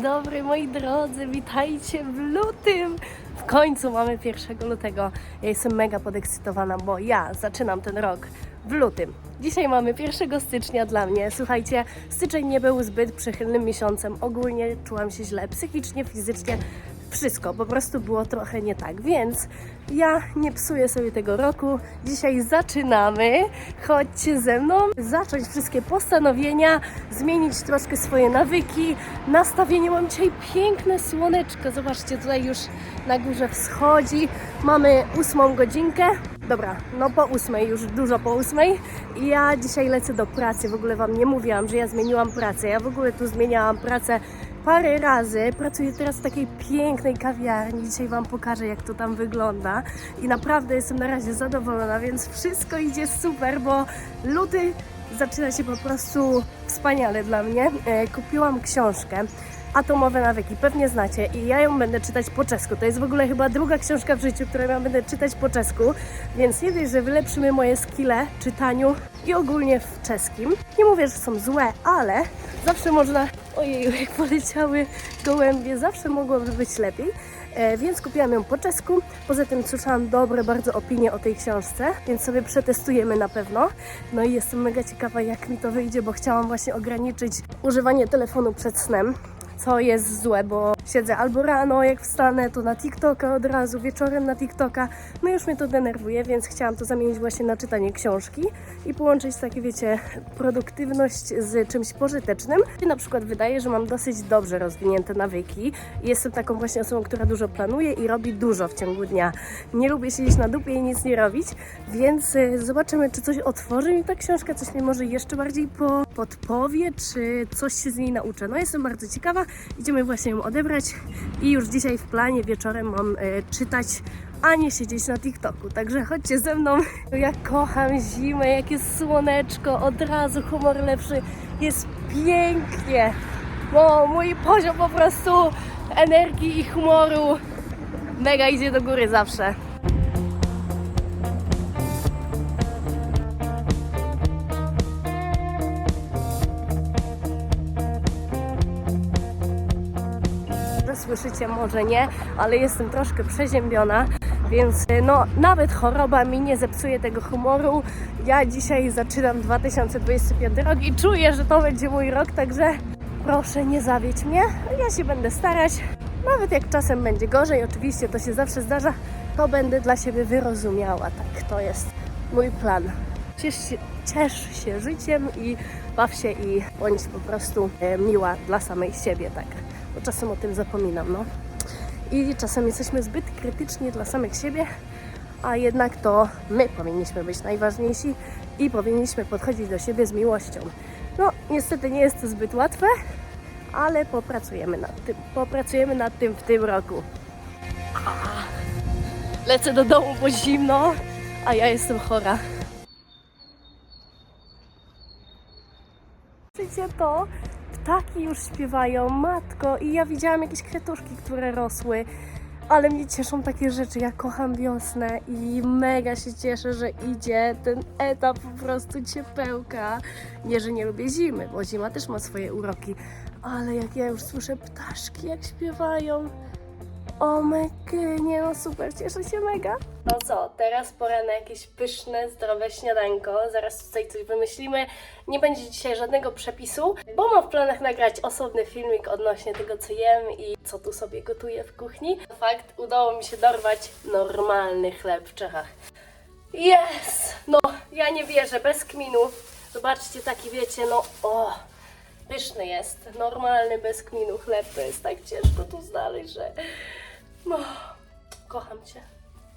Dzień dobry moi drodzy, witajcie w lutym. W końcu mamy 1 lutego. Ja jestem mega podekscytowana, bo ja zaczynam ten rok w lutym. Dzisiaj mamy 1 stycznia dla mnie. Słuchajcie, styczeń nie był zbyt przychylnym miesiącem. Ogólnie czułam się źle psychicznie, fizycznie. Wszystko po prostu było trochę nie tak, więc ja nie psuję sobie tego roku. Dzisiaj zaczynamy. Chodźcie ze mną, zacząć wszystkie postanowienia, zmienić troszkę swoje nawyki. Nastawienie mam dzisiaj piękne słoneczko. Zobaczcie, tutaj już na górze wschodzi. Mamy ósmą godzinkę. Dobra, no po ósmej, już dużo po ósmej. Ja dzisiaj lecę do pracy. W ogóle Wam nie mówiłam, że ja zmieniłam pracę. Ja w ogóle tu zmieniałam pracę parę razy. Pracuję teraz w takiej pięknej kawiarni. Dzisiaj Wam pokażę, jak to tam wygląda. I naprawdę jestem na razie zadowolona, więc wszystko idzie super, bo luty zaczyna się po prostu wspaniale dla mnie. E, kupiłam książkę. Atomowe nawyki, pewnie znacie i ja ją będę czytać po czesku. To jest w ogóle chyba druga książka w życiu, którą ja będę czytać po czesku, więc nie wiesz, że wylepszymy moje skille w czytaniu i ogólnie w czeskim. Nie mówię, że są złe, ale zawsze można... Ojej, jak poleciały gołębie, zawsze mogłoby być lepiej. E, więc kupiłam ją po czesku. Poza tym słyszałam dobre bardzo opinie o tej książce, więc sobie przetestujemy na pewno. No i jestem mega ciekawa, jak mi to wyjdzie, bo chciałam właśnie ograniczyć używanie telefonu przed snem co jest złe, bo siedzę albo rano, jak wstanę, to na TikToka od razu, wieczorem na TikToka. No już mnie to denerwuje, więc chciałam to zamienić właśnie na czytanie książki i połączyć takie, wiecie, produktywność z czymś pożytecznym. I na przykład wydaje, że mam dosyć dobrze rozwinięte nawyki. Jestem taką właśnie osobą, która dużo planuje i robi dużo w ciągu dnia. Nie lubię siedzieć na dupie i nic nie robić, więc y, zobaczymy, czy coś otworzy mi ta książka, coś mi może jeszcze bardziej po, podpowie, czy coś się z niej nauczę. No jestem bardzo ciekawa, idziemy właśnie ją odebrać i już dzisiaj w planie wieczorem mam e, czytać, a nie siedzieć na TikToku. Także chodźcie ze mną. Ja kocham zimę, jak jest słoneczko, od razu humor lepszy, jest pięknie. No, mój poziom po prostu energii i humoru mega idzie do góry zawsze. Słyszycie, może nie, ale jestem troszkę przeziębiona, więc y, no nawet choroba mi nie zepsuje tego humoru. Ja dzisiaj zaczynam 2025 rok i czuję, że to będzie mój rok, także proszę nie zawiedź mnie. Ja się będę starać. Nawet jak czasem będzie gorzej, oczywiście to się zawsze zdarza, to będę dla siebie wyrozumiała. Tak, to jest mój plan. Ciesz się, ciesz się życiem i baw się i bądź po prostu e, miła dla samej siebie, tak. Bo czasem o tym zapominam, no. I czasem jesteśmy zbyt krytyczni dla samych siebie, a jednak to my powinniśmy być najważniejsi i powinniśmy podchodzić do siebie z miłością. No, niestety nie jest to zbyt łatwe, ale popracujemy nad tym. Popracujemy nad tym w tym roku. Lecę do domu, bo zimno, a ja jestem chora. Widzicie to? Ptaki już śpiewają, matko, i ja widziałam jakieś kwiatuszki, które rosły, ale mnie cieszą takie rzeczy. Ja kocham wiosnę i mega się cieszę, że idzie ten etap po prostu ciepełka. Nie, że nie lubię zimy, bo zima też ma swoje uroki, ale jak ja już słyszę ptaszki, jak śpiewają, o mega, nie no super, cieszę się mega. No co, teraz pora na jakieś pyszne, zdrowe śniadanko. Zaraz tutaj coś wymyślimy. Nie będzie dzisiaj żadnego przepisu, bo mam w planach nagrać osobny filmik odnośnie tego, co jem i co tu sobie gotuję w kuchni. Fakt, udało mi się dorwać normalny chleb w Czechach. Jest! No, ja nie wierzę, bez kminu. Zobaczcie, taki wiecie, no o, pyszny jest. Normalny, bez kminu chleb, to jest tak ciężko tu znaleźć, że no, kocham Cię.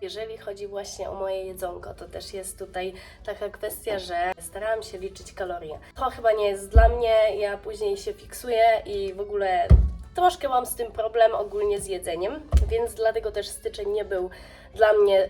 Jeżeli chodzi właśnie o moje jedzonko, to też jest tutaj taka kwestia, że starałam się liczyć kalorie. To chyba nie jest dla mnie, ja później się fiksuję i w ogóle troszkę mam z tym problem ogólnie z jedzeniem, więc dlatego też styczeń nie był dla mnie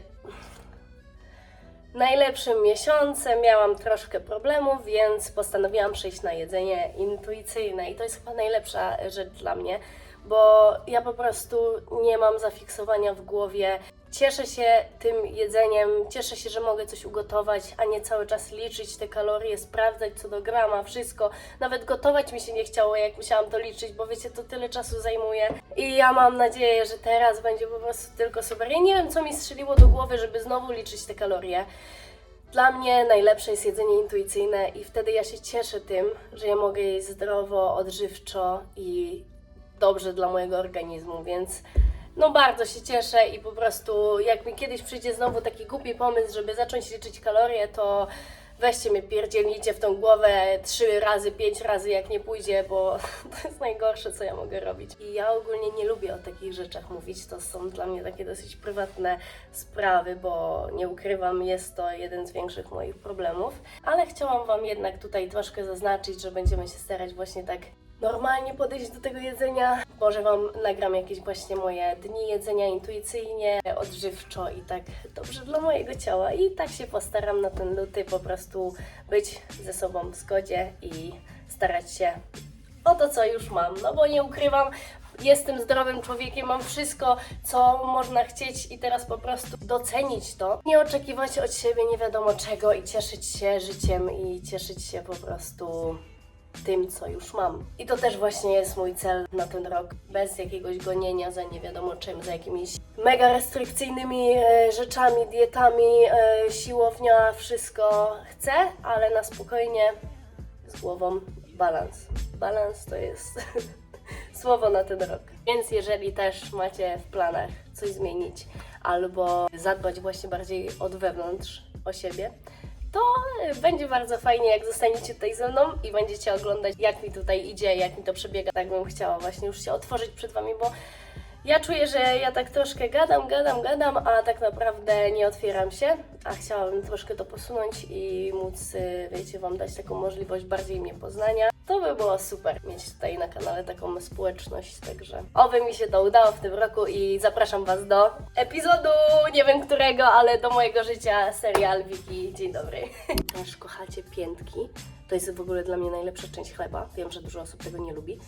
najlepszym miesiącem. Miałam troszkę problemów, więc postanowiłam przejść na jedzenie intuicyjne i to jest chyba najlepsza rzecz dla mnie, bo ja po prostu nie mam zafiksowania w głowie Cieszę się tym jedzeniem, cieszę się, że mogę coś ugotować, a nie cały czas liczyć te kalorie, sprawdzać co do grama, wszystko. Nawet gotować mi się nie chciało, jak musiałam to liczyć, bo wiecie, to tyle czasu zajmuje. I ja mam nadzieję, że teraz będzie po prostu tylko super. Ja nie wiem, co mi strzeliło do głowy, żeby znowu liczyć te kalorie. Dla mnie najlepsze jest jedzenie intuicyjne i wtedy ja się cieszę tym, że ja mogę jeść zdrowo, odżywczo i dobrze dla mojego organizmu, więc no bardzo się cieszę i po prostu jak mi kiedyś przyjdzie znowu taki głupi pomysł, żeby zacząć liczyć kalorie, to weźcie mnie pierdzielnijcie w tą głowę trzy razy, pięć razy jak nie pójdzie, bo to jest najgorsze, co ja mogę robić. I ja ogólnie nie lubię o takich rzeczach mówić, to są dla mnie takie dosyć prywatne sprawy, bo nie ukrywam, jest to jeden z większych moich problemów, ale chciałam Wam jednak tutaj troszkę zaznaczyć, że będziemy się starać właśnie tak normalnie podejść do tego jedzenia. Może Wam nagram jakieś właśnie moje dni jedzenia intuicyjnie, odżywczo i tak dobrze dla mojego ciała. I tak się postaram na ten luty po prostu być ze sobą w zgodzie i starać się o to, co już mam. No bo nie ukrywam, jestem zdrowym człowiekiem, mam wszystko, co można chcieć i teraz po prostu docenić to. Nie oczekiwać od siebie nie wiadomo czego i cieszyć się życiem i cieszyć się po prostu tym, co już mam. I to też właśnie jest mój cel na ten rok. Bez jakiegoś gonienia za nie wiadomo czym, za jakimiś mega restrykcyjnymi e, rzeczami, dietami, e, siłownia, wszystko chcę, ale na spokojnie, z głową balans. Balans to jest słowo na ten rok. Więc jeżeli też macie w planach coś zmienić albo zadbać właśnie bardziej od wewnątrz o siebie, to będzie bardzo fajnie, jak zostaniecie tutaj ze mną i będziecie oglądać, jak mi tutaj idzie, jak mi to przebiega. Tak bym chciała właśnie już się otworzyć przed Wami, bo ja czuję, że ja tak troszkę gadam, gadam, gadam, a tak naprawdę nie otwieram się, a chciałabym troszkę to posunąć i móc, y, wiecie, Wam dać taką możliwość bardziej mnie poznania. To by było super, mieć tutaj na kanale taką społeczność, także oby mi się to udało w tym roku i zapraszam Was do epizodu, nie wiem którego, ale do mojego życia, serial Wiki. Dzień dobry. Też kochacie piętki, to jest w ogóle dla mnie najlepsza część chleba, wiem, że dużo osób tego nie lubi,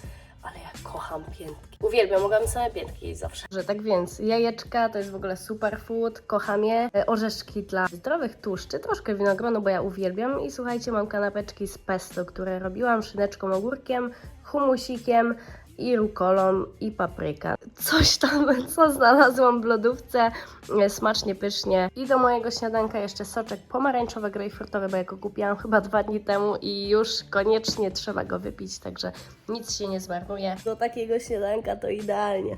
ale ja kocham piętki. Uwielbiam, mogłam same piętki jeść zawsze. Że tak więc, jajeczka to jest w ogóle superfood, kocham je. E, Orzeszki dla zdrowych tłuszczy, troszkę winogronu, bo ja uwielbiam. I słuchajcie, mam kanapeczki z pesto, które robiłam szyneczką ogórkiem, humusikiem i rukolą i papryka. Coś tam, co znalazłam w lodówce, e, smacznie, pysznie. I do mojego śniadanka jeszcze soczek pomarańczowy, grejpfrutowy, bo ja go kupiłam chyba dwa dni temu i już koniecznie trzeba go wypić, także nic się nie zmarnuje. Do takiego śniadanka to idealnie.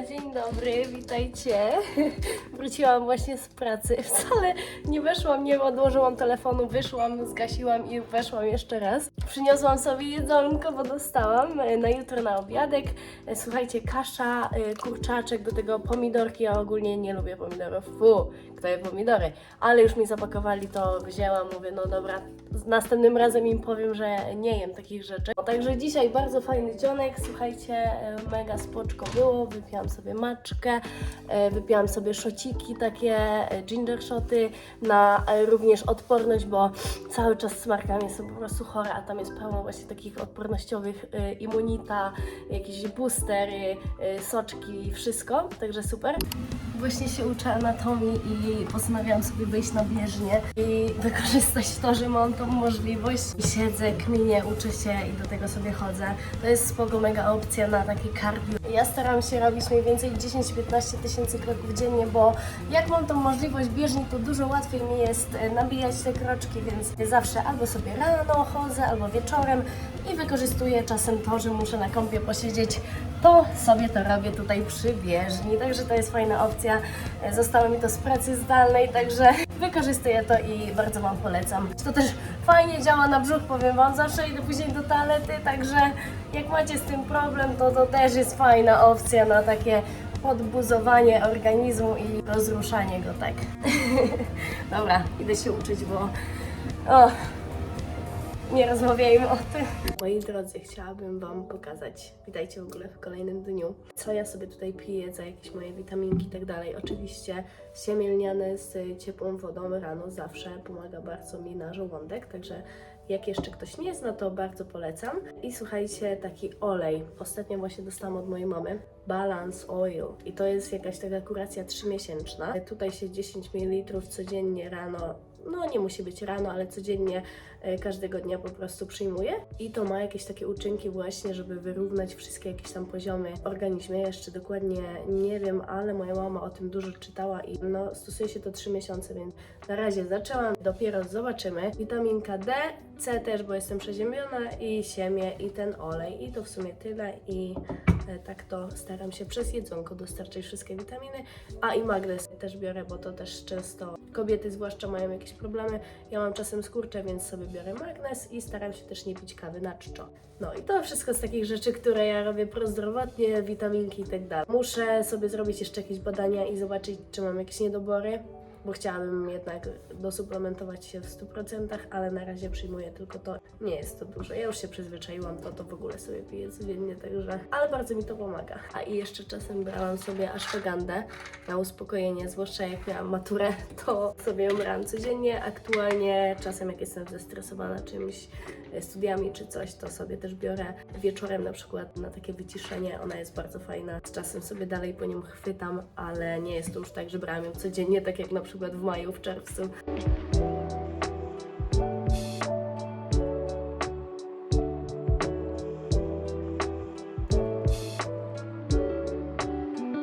Dzień dobry, witajcie. Wróciłam właśnie z pracy. Wcale nie weszłam, nie odłożyłam telefonu, wyszłam, zgasiłam i weszłam jeszcze raz. Przyniosłam sobie jedzonko, bo dostałam e, na jutro na obiadek. E, Słuchajcie, kasza, e, kurczaczek, do tego pomidorki. Ja ogólnie nie lubię pomidorów. Fu, je pomidory. Ale już mi zapakowali, to wzięłam. Mówię, no dobra, następnym razem im powiem, że nie jem takich rzeczy. No, także dzisiaj bardzo fajny dzionek. Słuchajcie, e, mega spoczko było. Wypiłam sobie maczkę, e, wypiłam sobie szociki takie, e, ginger shoty na również odporność, bo cały czas smarkam, jestem po prostu chora, a tam jest pełno właśnie takich odpornościowych immunita, jakieś boostery, soczki, wszystko, także super. Właśnie się uczę anatomii i postanawiałam sobie wyjść na bieżnię i wykorzystać to, że mam tą możliwość. Siedzę, kminię, uczę się i do tego sobie chodzę. To jest spoko, mega opcja na takie cardio. Ja staram się robić mniej więcej 10-15 tysięcy kroków dziennie, bo jak mam tą możliwość bieżni, to dużo łatwiej mi jest e, nabijać te kroczki, więc zawsze albo sobie rano chodzę, albo wieczorem i wykorzystuję czasem to, że muszę na kąpie posiedzieć, to sobie to robię tutaj przy bieżni, także to jest fajna opcja. Zostało mi to z pracy zdalnej, także wykorzystuję to i bardzo Wam polecam. To też fajnie działa na brzuch, powiem Wam, zawsze idę później do toalety, także jak macie z tym problem, to to też jest fajna opcja na takie podbuzowanie organizmu i rozruszanie go, tak. Dobra, idę się uczyć, bo... O, nie rozmawiajmy o tym. Moi drodzy, chciałabym Wam pokazać, witajcie w ogóle w kolejnym dniu, co ja sobie tutaj piję za jakieś moje witaminki i tak dalej. Oczywiście siemielniane z ciepłą wodą rano zawsze pomaga bardzo mi na żołądek, także jak jeszcze ktoś nie zna, to bardzo polecam. I słuchajcie, taki olej. Ostatnio właśnie dostałam od mojej mamy. Balance Oil. I to jest jakaś taka kuracja trzymiesięczna. Tutaj się 10 ml codziennie rano no nie musi być rano, ale codziennie e, każdego dnia po prostu przyjmuję i to ma jakieś takie uczynki właśnie, żeby wyrównać wszystkie jakieś tam poziomy w organizmie. Jeszcze dokładnie nie wiem, ale moja mama o tym dużo czytała i no stosuje się to 3 miesiące, więc na razie zaczęłam, dopiero zobaczymy. Witaminka D, C też, bo jestem przeziębiona i siemię i ten olej i to w sumie tyle i tak to staram się przez jedzonko dostarczać wszystkie witaminy, a i magnez też biorę, bo to też często kobiety zwłaszcza mają jakieś problemy. Ja mam czasem skurcze, więc sobie biorę magnez i staram się też nie pić kawy na czczo. No i to wszystko z takich rzeczy, które ja robię prozdrowotnie, witaminki i tak dalej. Muszę sobie zrobić jeszcze jakieś badania i zobaczyć, czy mam jakieś niedobory, bo chciałabym jednak dosuplementować się w 100%, ale na razie przyjmuję tylko to. Nie jest to dużo. Ja już się przyzwyczaiłam, to to w ogóle sobie piję codziennie, także... Ale bardzo mi to pomaga. A i jeszcze czasem brałam sobie ashwagandę na uspokojenie, zwłaszcza jak miałam maturę, to sobie ją brałam codziennie. Aktualnie czasem jak jestem zestresowana czymś, e, studiami czy coś, to sobie też biorę wieczorem na przykład na takie wyciszenie. Ona jest bardzo fajna. Z czasem sobie dalej po nią chwytam, ale nie jest to już tak, że brałam ją codziennie, tak jak na przykład w maju, w czerwcu.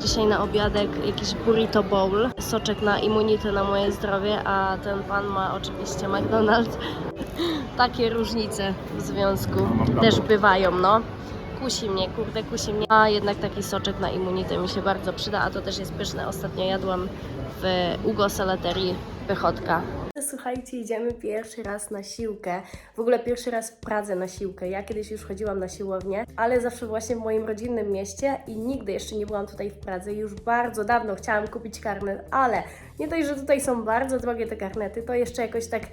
Dzisiaj na obiadek jakiś burrito bowl, soczek na immunity na moje zdrowie, a ten pan ma oczywiście McDonald's. Takie różnice w związku też bywają, no. Kusi mnie, kurde, kusi mnie. A jednak taki soczek na immunity mi się bardzo przyda, a to też jest pyszne. Ostatnio jadłam w Ugo Salaterii pychotka. Słuchajcie, idziemy pierwszy raz na siłkę. W ogóle pierwszy raz w Pradze na siłkę. Ja kiedyś już chodziłam na siłownię, ale zawsze właśnie w moim rodzinnym mieście i nigdy jeszcze nie byłam tutaj w Pradze. Już bardzo dawno chciałam kupić karnet, ale nie dość, że tutaj są bardzo drogie te karnety, to jeszcze jakoś tak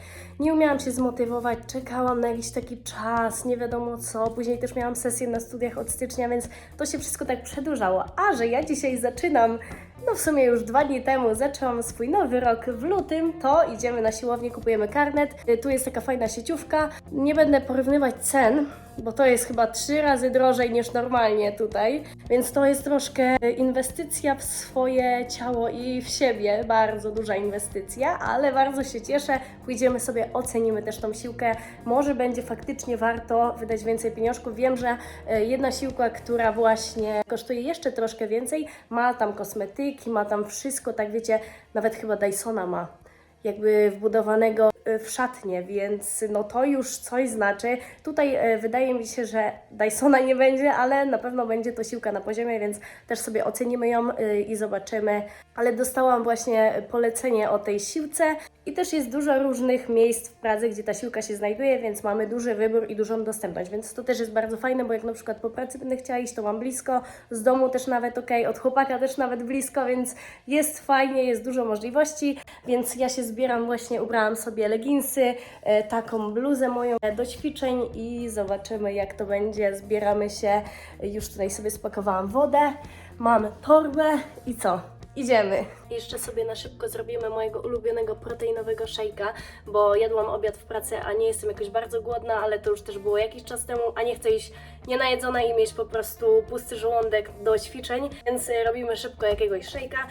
nie umiałam się zmotywować. Czekałam na jakiś taki czas, nie wiadomo co. Później też miałam sesję na studiach od stycznia, więc to się wszystko tak przedłużało. A że ja dzisiaj zaczynam no w sumie już dwa dni temu zaczęłam swój nowy rok w lutym, to idziemy na siłownię, kupujemy karnet. Y, Tu jest taka fajna sieciówka. Nie będę porównywać cen, bo to jest chyba trzy razy drożej niż normalnie tutaj, więc to jest troszkę inwestycja w swoje ciało i w siebie, bardzo duża inwestycja, ale bardzo się cieszę. Pójdziemy sobie, ocenimy też tą siłkę. Może będzie faktycznie warto wydać więcej pieniążków. Wiem, że y, jedna siłka, która właśnie kosztuje jeszcze troszkę więcej, ma tam kosmetyki, ma tam wszystko, tak wiecie, nawet chyba Dysona ma jakby wbudowanego y, w szatnie, więc no to już coś znaczy. Tutaj e, wydaje mi się, że Dysona nie będzie, ale na pewno będzie to siłka na poziomie, więc też sobie ocenimy ją y, i zobaczymy. Ale dostałam właśnie polecenie o tej siłce i też jest dużo różnych miejsc w Pradze, gdzie ta siłka się znajduje, więc mamy duży wybór i dużą dostępność, więc to też jest bardzo fajne, bo jak na przykład po pracy będę chciała iść, to mam blisko, z domu też nawet ok, od chłopaka też nawet blisko, więc jest fajnie, jest dużo możliwości, więc ja się zbieram właśnie, ubrałam sobie leginsy, e, taką bluzę moją e, do ćwiczeń i zobaczymy jak to będzie, zbieramy się, już tutaj sobie spakowałam wodę, mam torbę i co? Idziemy. Jeszcze sobie na szybko zrobimy mojego ulubionego proteinowego szejka, bo jadłam obiad w pracy, a nie jestem jakoś bardzo głodna, ale to już też było jakiś czas temu, a nie chcę iść nienajedzona i mieć po prostu pusty żołądek do ćwiczeń, więc robimy szybko jakiegoś szejka.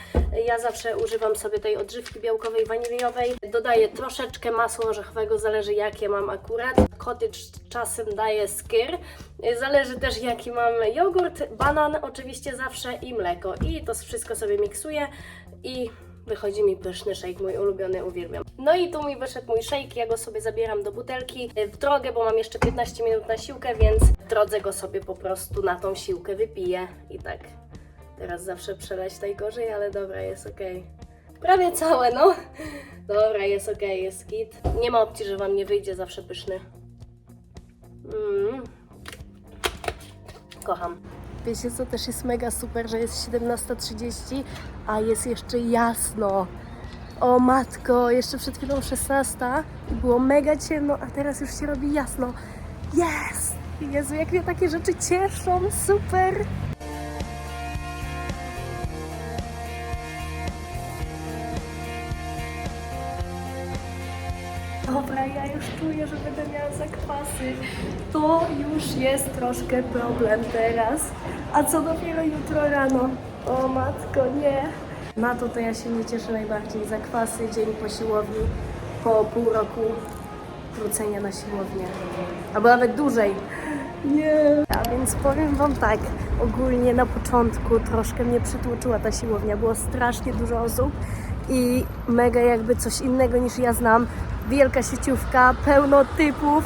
Ja zawsze używam sobie tej odżywki białkowej, waniliowej. Dodaję troszeczkę masła orzechowego, zależy jakie mam akurat. Cottage czasem daję skyr. Zależy też jaki mam jogurt, banan oczywiście zawsze i mleko. I to wszystko sobie miksuję i wychodzi mi pyszny shake, mój ulubiony, uwielbiam. No i tu mi wyszedł mój shake, ja go sobie zabieram do butelki y, w drogę, bo mam jeszcze 15 minut na siłkę, więc w drodze go sobie po prostu na tą siłkę wypiję i tak. Teraz zawsze przeleć najgorzej, ale dobra, jest okej. Prawie całe, no. Dobra, jest okej, jest git. Nie ma opcji, że Wam nie wyjdzie, zawsze pyszny. Mm. Kocham. Wiecie co też jest mega super, że jest 17.30, a jest jeszcze jasno. O matko, jeszcze przed chwilą 16 i było mega ciemno, a teraz już się robi jasno. Jest! Jezu, jak mnie takie rzeczy cieszą, super! Czuję, że będę miała zakwasy. To już jest troszkę problem teraz. A co dopiero jutro rano? O matko, nie. Na to to ja się nie cieszę najbardziej. Zakwasy, dzień po siłowni, po pół roku wrócenia na siłownię. Albo nawet dłużej. Nie. A więc powiem Wam tak, ogólnie na początku troszkę mnie przytłoczyła ta siłownia. Było strasznie dużo osób i mega jakby coś innego niż ja znam. Wielka sieciówka, pełno typów,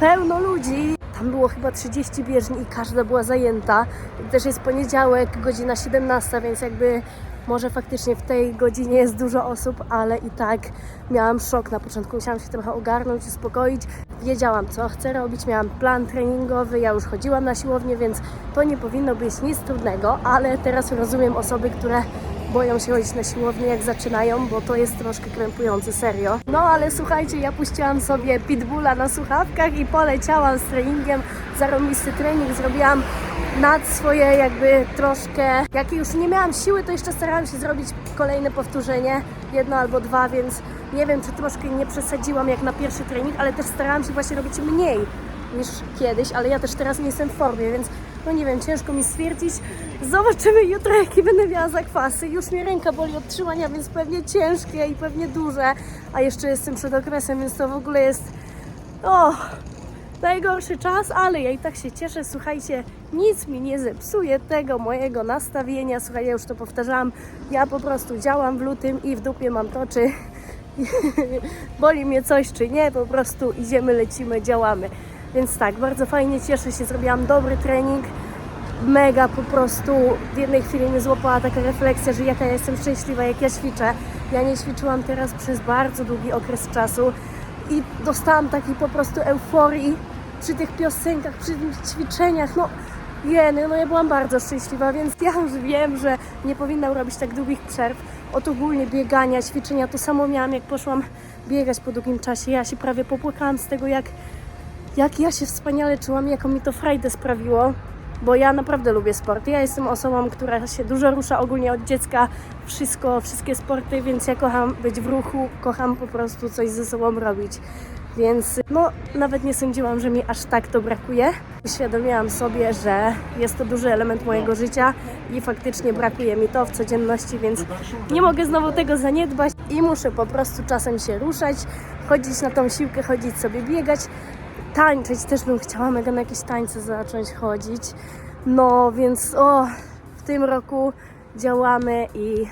pełno ludzi. Tam było chyba 30 bieżni i każda była zajęta. Też jest poniedziałek, godzina 17, więc jakby może faktycznie w tej godzinie jest dużo osób, ale i tak miałam szok na początku. Musiałam się trochę ogarnąć, uspokoić. Wiedziałam, co chcę robić, miałam plan treningowy, ja już chodziłam na siłownię, więc to nie powinno być nic trudnego, ale teraz rozumiem osoby, które boją się chodzić na siłownię, jak zaczynają, bo to jest troszkę krępujące, serio. No ale słuchajcie, ja puściłam sobie Pitbulla na słuchawkach i poleciałam z treningiem, zarobisty trening, zrobiłam nad swoje jakby troszkę, jak już nie miałam siły, to jeszcze starałam się zrobić kolejne powtórzenie, jedno albo dwa, więc nie wiem, czy troszkę nie przesadziłam jak na pierwszy trening, ale też starałam się właśnie robić mniej niż kiedyś, ale ja też teraz nie jestem w formie, więc no nie wiem, ciężko mi stwierdzić. Zobaczymy jutro, jakie będę miała zakwasy. Już mnie ręka boli od trzymania, więc pewnie ciężkie i pewnie duże, a jeszcze jestem przed okresem, więc to w ogóle jest o, najgorszy czas, ale ja i tak się cieszę. Słuchajcie, nic mi nie zepsuje tego mojego nastawienia. Słuchaj, ja już to powtarzałam. Ja po prostu działam w lutym i w dupie mam to, czy boli mnie coś, czy nie. Po prostu idziemy, lecimy, działamy. Więc tak, bardzo fajnie cieszę się. Zrobiłam dobry trening. Mega po prostu w jednej chwili mnie złapała taka refleksja, że jaka ja jestem szczęśliwa, jak ja ćwiczę. Ja nie ćwiczyłam teraz przez bardzo długi okres czasu i dostałam takiej po prostu euforii przy tych piosenkach, przy tych ćwiczeniach. No, jeny, no ja byłam bardzo szczęśliwa, więc ja już wiem, że nie powinnam robić tak długich przerw. Od ogólnie biegania, ćwiczenia, to samo miałam, jak poszłam biegać po długim czasie. Ja się prawie popłakałam z tego, jak, jak ja się wspaniale czułam, jaką mi to frajdę sprawiło bo ja naprawdę lubię sport. Ja jestem osobą, która się dużo rusza ogólnie od dziecka, wszystko, wszystkie sporty, więc ja kocham być w ruchu, kocham po prostu coś ze sobą robić. Więc no, nawet nie sądziłam, że mi aż tak to brakuje. Uświadomiłam sobie, że jest to duży element mojego życia i faktycznie brakuje mi to w codzienności, więc nie mogę znowu tego zaniedbać i muszę po prostu czasem się ruszać, chodzić na tą siłkę, chodzić sobie biegać, tańczyć też bym chciała mega na jakieś tańce zacząć chodzić. No więc o, w tym roku działamy i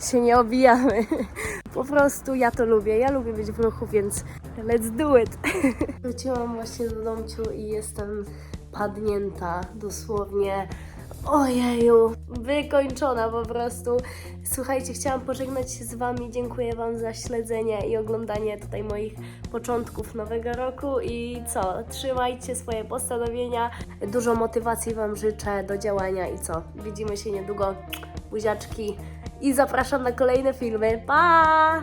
się nie obijamy. Po prostu ja to lubię. Ja lubię być w ruchu, więc let's do it. Wróciłam właśnie do domciu i jestem padnięta dosłownie. Ojeju, wykończona po prostu. Słuchajcie, chciałam pożegnać się z Wami. Dziękuję Wam za śledzenie i oglądanie tutaj moich początków nowego roku. I co? Trzymajcie swoje postanowienia. Dużo motywacji Wam życzę do działania i co? Widzimy się niedługo. Buziaczki. I zapraszam na kolejne filmy. Pa!